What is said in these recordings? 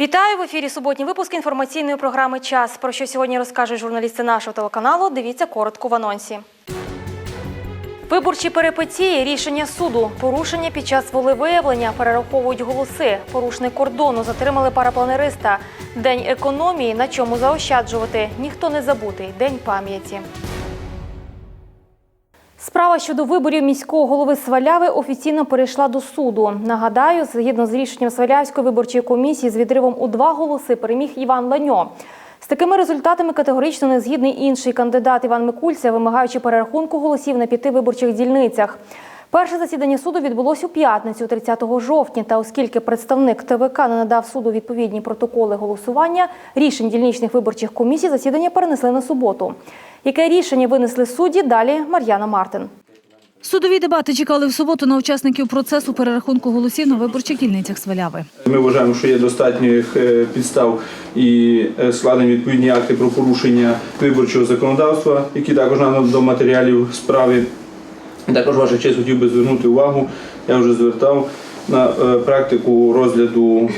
Вітаю в ефірі суботній випуск інформаційної програми Час. Про що сьогодні розкажуть журналісти нашого телеканалу. Дивіться коротко в анонсі. Виборчі перипетії, рішення суду, порушення під час волевиявлення, перераховують голоси. Порушник кордону затримали парапланериста. День економії, на чому заощаджувати. Ніхто не забутий. День пам'яті. Справа щодо виборів міського голови Сваляви офіційно перейшла до суду. Нагадаю, згідно з рішенням Свалявської виборчої комісії з відривом у два голоси переміг Іван Ланьо. З такими результатами категорично не згідний інший кандидат Іван Микульця, вимагаючи перерахунку голосів на п'яти виборчих дільницях. Перше засідання суду відбулось у п'ятницю, 30 жовтня. Та оскільки представник ТВК не надав суду відповідні протоколи голосування рішень дільничних виборчих комісій, засідання перенесли на суботу. Яке рішення винесли судді? Далі Мар'яна Мартин. Судові дебати чекали в суботу на учасників процесу перерахунку голосів на виборчих дільницях Сваляви. Ми вважаємо, що є достатньо е, підстав і е, складені відповідні акти про порушення виборчого законодавства, які також надано до матеріалів справи. Також ваша честь хотів би звернути увагу. Я вже звертав на е, практику розгляду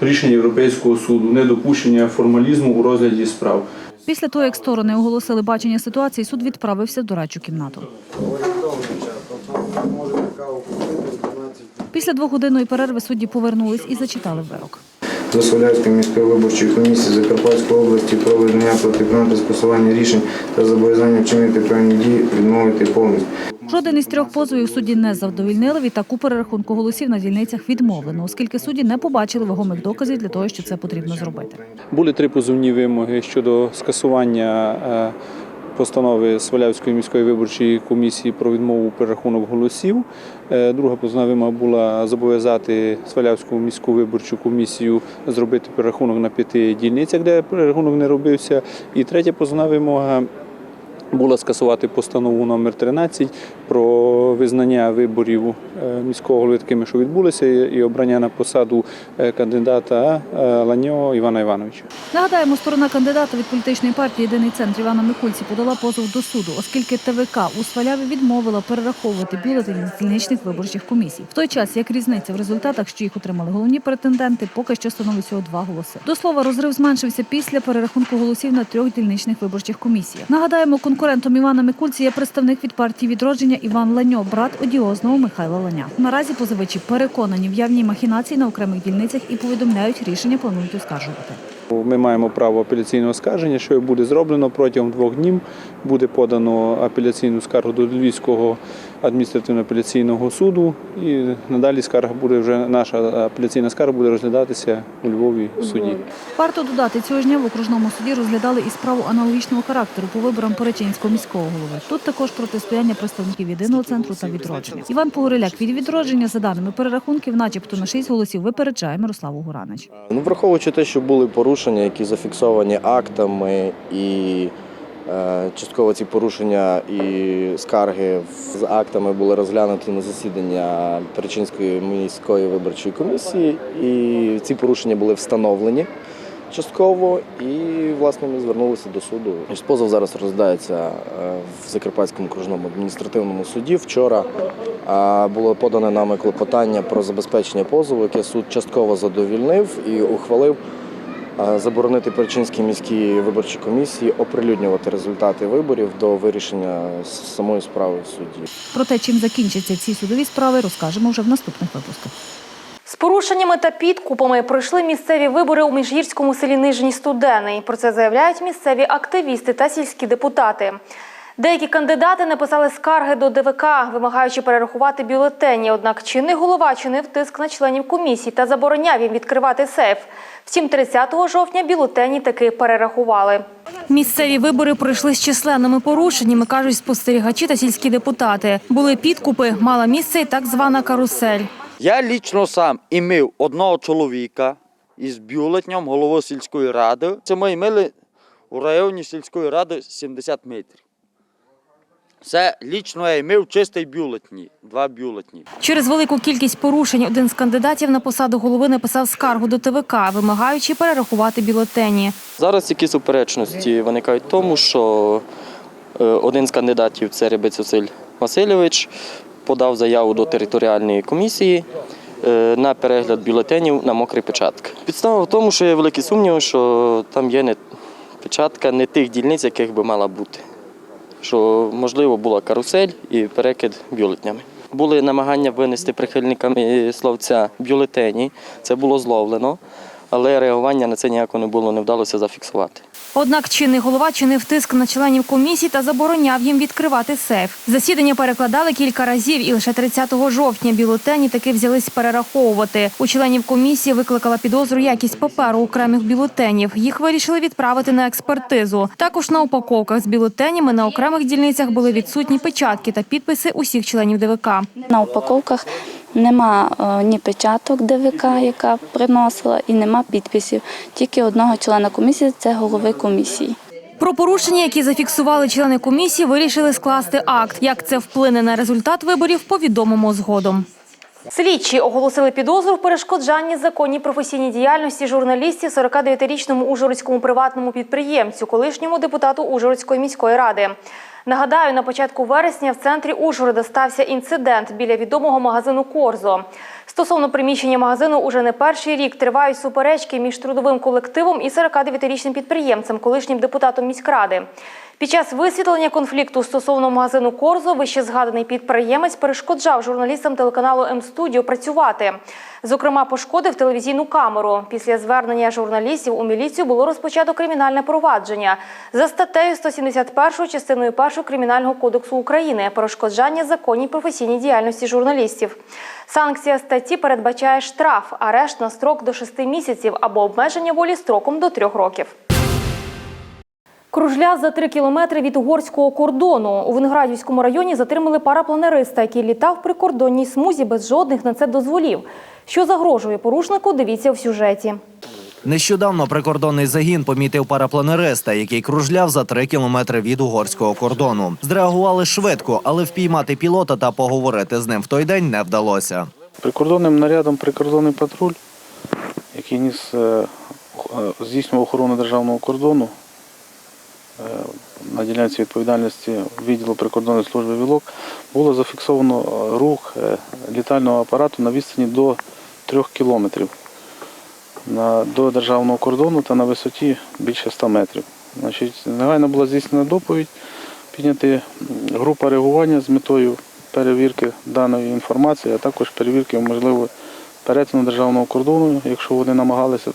рішення Європейського суду, недопущення формалізму у розгляді справ. Після того, як сторони оголосили бачення ситуації, суд відправився в дорадчу кімнату. Після двогодинної перерви судді повернулись і зачитали вирок. до Свалявської міської виборчої комісії Закарпатської області про визнання протиправного скасування рішень та зобов'язання вчинити певні дії відмовити повністю. Жоден із трьох позовів судді не завдовільнили. Відтак у перерахунку голосів на дільницях відмовлено, оскільки судді не побачили вагомих доказів для того, що це потрібно зробити. Були три позовні вимоги щодо скасування е, постанови Свалявської міської виборчої комісії про відмову перерахунок голосів. Е, Друга позовна вимога була зобов'язати Свалявську міську виборчу комісію зробити перерахунок на п'яти дільницях, де перерахунок не робився. І третя позовна вимога. Була скасувати постанову номер 13 про визнання виборів е, міського голови такими, що відбулися, і обрання на посаду е, кандидата е, Ланьо Івана Івановича. Нагадаємо, сторона кандидата від політичної партії Єдиний центр Івана Микульці подала позов до суду, оскільки ТВК у Сваляві відмовила перераховувати бюлетені з дільничних виборчих комісій. В той час як різниця в результатах, що їх отримали головні претенденти, поки що становить всього два голоси. До слова, розрив зменшився після перерахунку голосів на трьох дільничних виборчих комісіях. Нагадаємо, конкурентом Івана Микульці є представник від партії відродження Іван Ланьо, брат одіозного Михайла Ланя. Наразі позивачі переконані в явній махінації на окремих дільницях і повідомляють, рішення планують оскаржувати. Ми маємо право апеляційного скарження, що буде зроблено протягом двох днів. Буде подано апеляційну скаргу до Львівського адміністративно-апеляційного суду. І надалі скарга буде вже наша апеляційна скарга буде розглядатися у Львові в суді. Варто додати, цього ж дня в окружному суді розглядали і справу аналогічного характеру по виборам Перечинського міського голови. Тут також протистояння представників єдиного центру та відродження. Іван Погореляк від відродження за даними перерахунків, начебто на 6 голосів випереджає Мирославу Гуранич. Ну, враховуючи те, що були порушення, які зафіксовані актами, і частково ці порушення і скарги з актами були розглянуті на засідання Перечинської міської виборчої комісії, і ці порушення були встановлені частково, і власне ми звернулися до суду. Позов зараз розглядається е, в Закарпатському окружному адміністративному суді. Вчора е, було подане нами клопотання про забезпечення позову, яке суд частково задовільнив і ухвалив е, заборонити Перчинській міській виборчій комісії оприлюднювати результати виборів до вирішення самої справи в суді. Про те, чим закінчаться ці судові справи, розкажемо вже в наступних випусках. З порушеннями та підкупами пройшли місцеві вибори у міжгірському селі Нижній Студений. Про це заявляють місцеві активісти та сільські депутати. Деякі кандидати написали скарги до ДВК, вимагаючи перерахувати бюлетені. Однак чинний голова чинив тиск на членів комісії та забороняв їм відкривати сейф. Втім, 30 жовтня бюлетені таки перерахували. Місцеві вибори пройшли з численними порушеннями, кажуть спостерігачі та сільські депутати. Були підкупи, мала місце і так звана карусель. Я лічно сам імів одного чоловіка із бюлетнем голови сільської ради. Це ми мали у районі сільської ради 70 метрів. Це лічно я імів чистий бюлетні, два бюлетні. Через велику кількість порушень один з кандидатів на посаду голови написав скаргу до ТВК, вимагаючи перерахувати бюлетені. Зараз які суперечності виникають в тому, що е, один з кандидатів це Рибець Василь Васильович подав заяву до територіальної комісії е, на перегляд бюлетенів на мокрі печатки. Підстава в тому, що є великі сумніви, що там є не печатка не тих дільниць, яких би мала бути. Що, можливо, була карусель і перекид бюлетнями. Були намагання винести прихильниками словця бюлетені. Це було зловлено, але реагування на це ніяко не було, не вдалося зафіксувати. Однак чинний голова чинив тиск на членів комісії та забороняв їм відкривати сейф. Засідання перекладали кілька разів, і лише 30 жовтня бюлетені таки взялись перераховувати. У членів комісії викликала підозру якість паперу окремих бюлетенів. Їх вирішили відправити на експертизу. Також на упаковках з бюлетенями на окремих дільницях були відсутні печатки та підписи усіх членів ДВК. На упаковках нема е, ні печаток ДВК, яка приносила, і нема підписів. Тільки одного члена комісії це голови комісії. Про порушення, які зафіксували члени комісії, вирішили скласти акт. Як це вплине на результат виборів, повідомимо згодом. Слідчі оголосили підозру в перешкоджанні законній професійній діяльності журналістів 49-річному ужгородському приватному підприємцю, колишньому депутату Ужгородської міської ради. Нагадаю, на початку вересня в центрі Ужгорода стався інцидент біля відомого магазину Корзо. Стосовно приміщення магазину уже не перший рік тривають суперечки між трудовим колективом і 49-річним підприємцем, колишнім депутатом міськради. Під час висвітлення конфлікту стосовно магазину Корзо вище згаданий підприємець перешкоджав журналістам телеканалу М-студіо працювати. Зокрема, пошкодив телевізійну камеру. Після звернення журналістів у міліцію було розпочато кримінальне провадження за статтею 171 частиною 1 Кримінального кодексу України перешкоджання законній професійній діяльності журналістів. Санкція статті передбачає штраф, арешт на строк до 6 місяців або обмеження волі строком до 3 років. Кружля за три кілометри від угорського кордону. У Виноградівському районі затримали парапланериста, який літав в прикордонній смузі без жодних на це дозволів. Що загрожує порушнику, дивіться в сюжеті. Нещодавно прикордонний загін помітив парапланериста, який кружляв за три кілометри від угорського кордону. Зреагували швидко, але впіймати пілота та поговорити з ним в той день не вдалося. Прикордонним нарядом прикордонний патруль, який ніс е, е, здійснював охорону державного кордону на ділянці відповідальності відділу прикордонної служби ВІЛОК, було зафіксовано е, рух е, літального апарату на відстані до 3 кілометрів до державного кордону та на висоті більше 100 метрів. Значить, негайно була здійснена доповідь, підняти група реагування з метою перевірки даної інформації, а також перевірки можливо перетину державного кордону, якщо вони намагалися,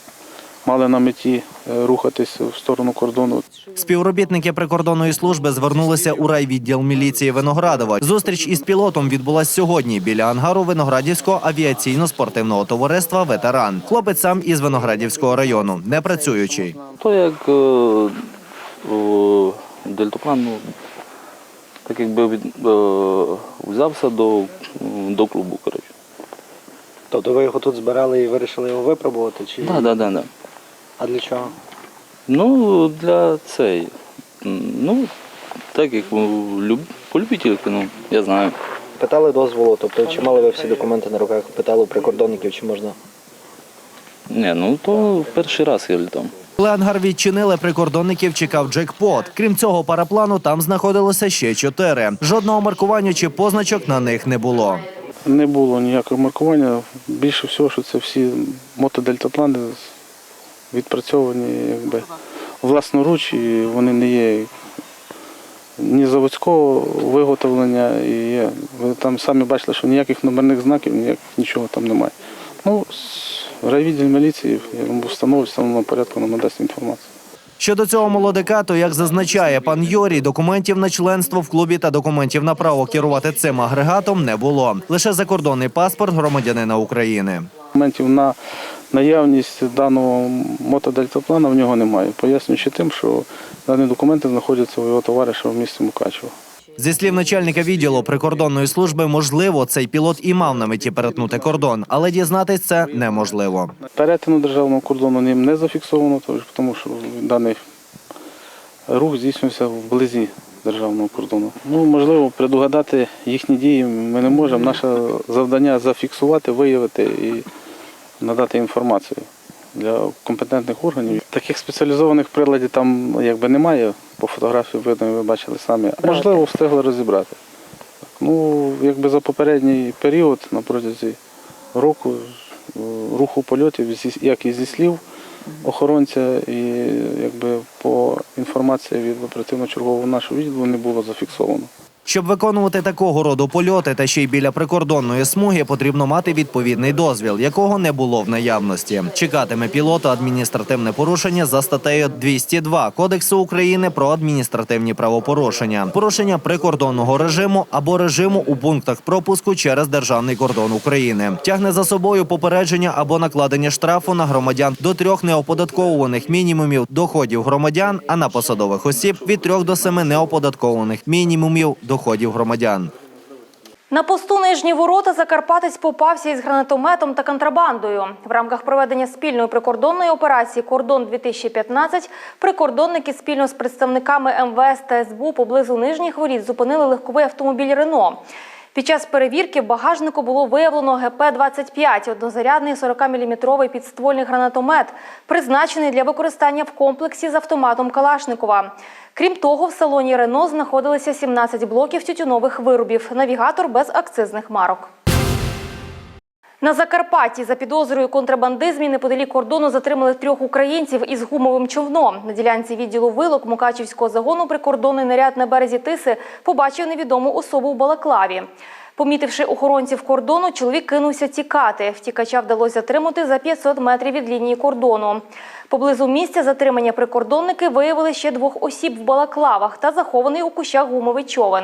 мали на меті е, рухатись в сторону кордону. Співробітники прикордонної служби звернулися у райвідділ міліції Виноградова. Зустріч із пілотом відбулась сьогодні біля ангару Виноградівського авіаційно-спортивного товариства Ветеран. Хлопець сам із Виноградівського району, не працюючий. То як е, о, ну, так якби від, е, взявся до, до клубу, коротше. Тобто ви його тут збирали і вирішили його випробувати? Чи... Да, да, да, да. А для чого? Ну, для цей. Ну, так як люб, по ну, я знаю. Питали дозволу, тобто чи мали ви всі документи на руках? Питали у прикордонників, чи можна? Ні, ну то перший раз я літав. Коли ангар відчинили, прикордонників чекав джекпот. Крім цього, параплану там знаходилося ще чотири. Жодного маркування чи позначок на них не було. Не було ніякого маркування. Більше всього, що це всі мотодельтаплани відпрацьовані якби, власноруч, і вони не є ні заводського виготовлення, і є. ви там самі бачили, що ніяких номерних знаків, ніяких нічого там немає. Ну, райвідділ міліції встановить, в встановленому порядку нам надасть інформацію. Щодо цього молодика, то як зазначає пан Йорій, документів на членство в клубі та документів на право керувати цим агрегатом не було. Лише закордонний паспорт громадянина України. Документів на наявність даного мотодельтаплана в нього немає, пояснюючи тим, що дані документи знаходяться у його товариша в місті Мукачево. Зі слів начальника відділу прикордонної служби, можливо, цей пілот і мав на меті перетнути кордон, але дізнатись це неможливо. Перетину державного кордону ним не зафіксовано, тому що даний рух здійснюється вблизі державного кордону. Ну, можливо, предугадати їхні дії ми не можемо. Наше завдання зафіксувати, виявити і надати інформацію для компетентних органів. Таких спеціалізованих приладів там якби немає. По фотографії видно, ви бачили самі. Можливо, встигли розібрати. Ну, якби за попередній період на протязі року е, руху польотів, як і зі слів охоронця, і якби по інформації від оперативно-чергового нашого відділу не було зафіксовано. Щоб виконувати такого роду польоти та ще й біля прикордонної смуги, потрібно мати відповідний дозвіл, якого не було в наявності. Чекатиме пілота адміністративне порушення за статтею 202 Кодексу України про адміністративні правопорушення, порушення прикордонного режиму або режиму у пунктах пропуску через державний кордон України. Тягне за собою попередження або накладення штрафу на громадян до трьох неоподатковуваних мінімумів доходів громадян, а на посадових осіб від трьох до семи неоподатковуваних мінімумів доходів громадян. На посту нижні ворота Закарпатець попався із гранатометом та контрабандою. В рамках проведення спільної прикордонної операції Кордон 2015 прикордонники спільно з представниками МВС та СБУ поблизу нижніх воріт зупинили легковий автомобіль Рено. Під час перевірки в багажнику було виявлено ГП-25 – однозарядний 40-мм підствольний гранатомет, призначений для використання в комплексі з автоматом Калашникова. Крім того, в салоні Рено знаходилися 17 блоків тютюнових виробів, навігатор без акцизних марок. На Закарпатті за підозрою контрабандизмі неподалік кордону затримали трьох українців із гумовим човном. На ділянці відділу вилок Мукачівського загону прикордонний наряд на березі Тиси побачив невідому особу в балаклаві. Помітивши охоронців кордону, чоловік кинувся тікати. Втікача вдалося затримати за 500 метрів від лінії кордону. Поблизу місця затримання прикордонники виявили ще двох осіб в балаклавах та захований у кущах гумовий човен.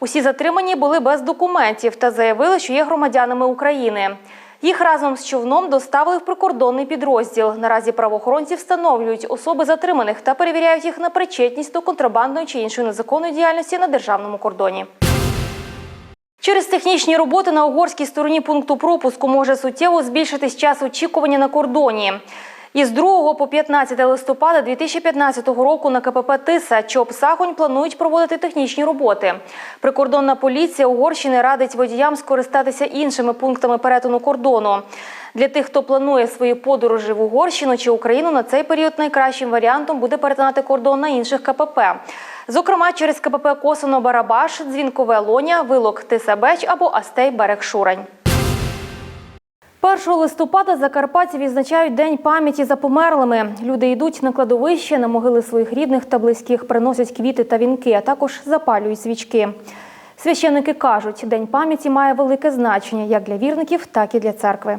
Усі затримані були без документів та заявили, що є громадянами України. Їх разом з човном доставили в прикордонний підрозділ. Наразі правоохоронці встановлюють особи затриманих та перевіряють їх на причетність до контрабандної чи іншої незаконної діяльності на державному кордоні. Через технічні роботи на угорській стороні пункту пропуску може суттєво збільшитись час очікування на кордоні. Із 2 по 15 листопада 2015 року на КПП Тиса ЧОП Сахонь планують проводити технічні роботи. Прикордонна поліція Угорщини радить водіям скористатися іншими пунктами перетину кордону. Для тих, хто планує свої подорожі в Угорщину чи Україну, на цей період найкращим варіантом буде перетинати кордон на інших КПП. Зокрема, через КПП Косоно-Барабаш, Дзвінкове Лоня, Вилок Тисабеч або Астей Берег Шурань. 1 листопада закарпатці відзначають День пам'яті за померлими. Люди йдуть на кладовище, на могили своїх рідних та близьких, приносять квіти та вінки, а також запалюють свічки. Священники кажуть, День пам'яті має велике значення як для вірників, так і для церкви.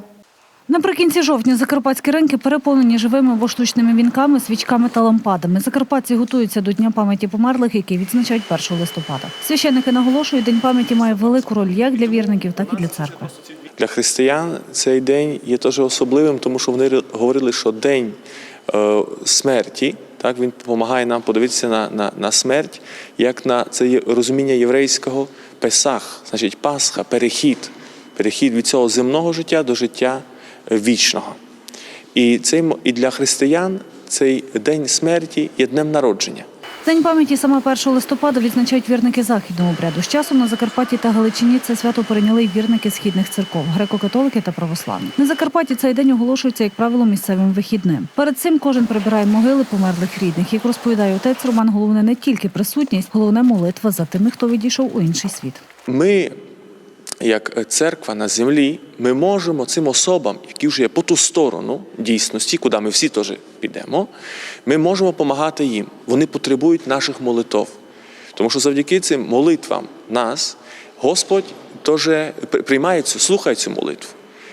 Наприкінці жовтня закарпатські ринки переповнені живими або штучними вінками, свічками та лампадами. Закарпатці готуються до Дня пам'яті померлих, який відзначають 1 листопада. Священники наголошують, День пам'яті має велику роль як для вірників, так і для церкви. Для християн цей день є теж особливим, тому що вони говорили, що день е, смерті, так він допомагає нам подивитися на, на, на смерть, як на це розуміння єврейського Песах, значить Пасха, перехід, перехід від цього земного життя до життя е, вічного. І цей і для християн цей день смерті є днем народження. День пам'яті саме 1 листопада відзначають вірники західного обряду. З часом на Закарпатті та Галичині це свято перейняли й вірники східних церков, греко-католики та православні. На Закарпатті цей день оголошується, як правило, місцевим вихідним. Перед цим кожен прибирає могили померлих рідних. Як розповідає отець Роман, головне не тільки присутність, головне молитва за тими, хто відійшов у інший світ. Ми, як церква на землі, ми можемо цим особам, які вже є по ту сторону дійсності, куди ми всі теж підемо, ми можемо допомагати їм. Вони потребують наших молитов. Тому що завдяки цим молитвам нас Господь теж при- приймає цю, слухає цю молитву.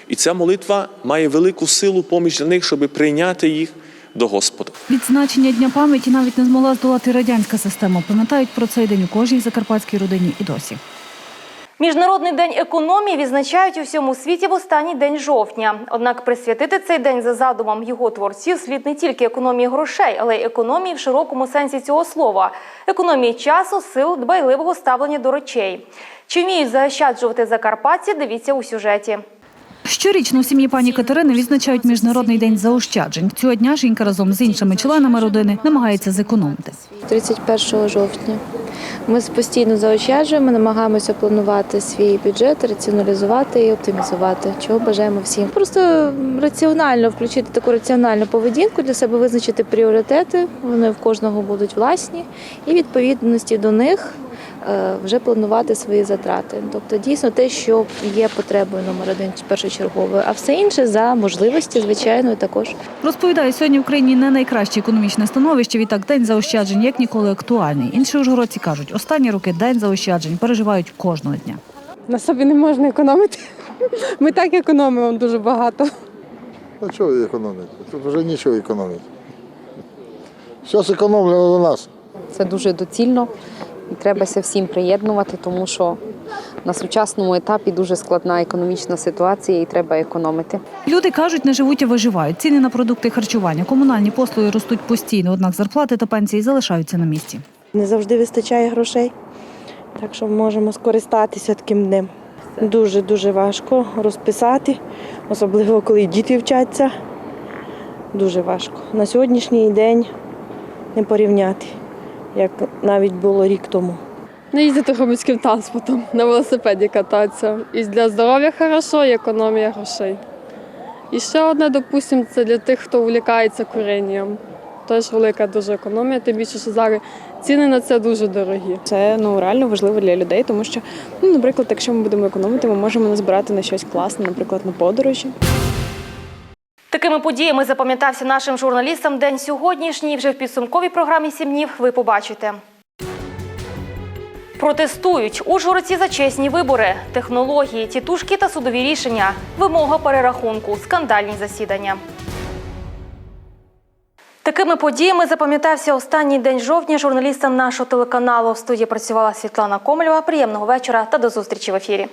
І ця молитва має велику силу поміж для них, щоб прийняти їх до Господа. Відзначення Дня пам'яті навіть не змогла здолати радянська система. Пам'ятають про цей день у кожній закарпатській родині і досі. Міжнародний день економії відзначають у всьому світі в останній день жовтня. Однак присвятити цей день за задумом його творців слід не тільки економії грошей, але й економії в широкому сенсі цього слова, економії часу, сил, дбайливого ставлення до речей. Чи вміють заощаджувати закарпатці? Дивіться у сюжеті. Щорічно у сім'ї пані Катерини відзначають міжнародний день заощаджень. Цього дня жінка разом з іншими членами родини намагається зекономити. 31 жовтня. Ми постійно заощаджуємо, намагаємося планувати свій бюджет, раціоналізувати і оптимізувати, чого бажаємо всім. Просто раціонально включити таку раціональну поведінку для себе, визначити пріоритети. Вони в кожного будуть власні, і відповідності до них вже планувати свої затрати. Тобто дійсно те, що є потребою номер один першочерговою, а все інше за можливості, звичайно, також. Розповідає, сьогодні в Україні не найкраще економічне становище. Відтак день заощаджень як ніколи актуальний. Інші ужгородці кажуть, останні роки день заощаджень переживають кожного дня. На собі не можна економити. Ми так економимо дуже багато. А чого економити? Тут вже нічого економити. Все зекономлено до нас. Це дуже доцільно і требася всім приєднувати, тому що на сучасному етапі дуже складна економічна ситуація і треба економити. Люди кажуть, не живуть, а виживають. Ціни на продукти харчування, комунальні послуги ростуть постійно, однак зарплати та пенсії залишаються на місці. Не завжди вистачає грошей, так що можемо скористатися таким днем. Дуже дуже важко розписати, особливо коли діти вчаться. Дуже важко. На сьогоднішній день не порівняти, як навіть було рік тому. Не їздити громадським транспортом, на велосипеді кататися. І для здоров'я хорошо, і економія грошей. І ще одне, допустимо, це для тих, хто увлікається куренням. Теж велика дуже економія, тим більше, що зараз ціни на це дуже дорогі. Це ну реально важливо для людей, тому що, ну, наприклад, якщо ми будемо економити, ми можемо назбирати на щось класне, наприклад, на подорожі. Такими подіями запам'ятався нашим журналістам день сьогоднішній. Вже в підсумковій програмі «Сім днів» ви побачите. Протестують Ужгородці за чесні вибори, технології, тітушки та судові рішення, вимога перерахунку, скандальні засідання. Такими подіями запам'ятався останній день жовтня журналістам нашого телеканалу. В студії працювала Світлана Комлєва. Приємного вечора та до зустрічі в ефірі.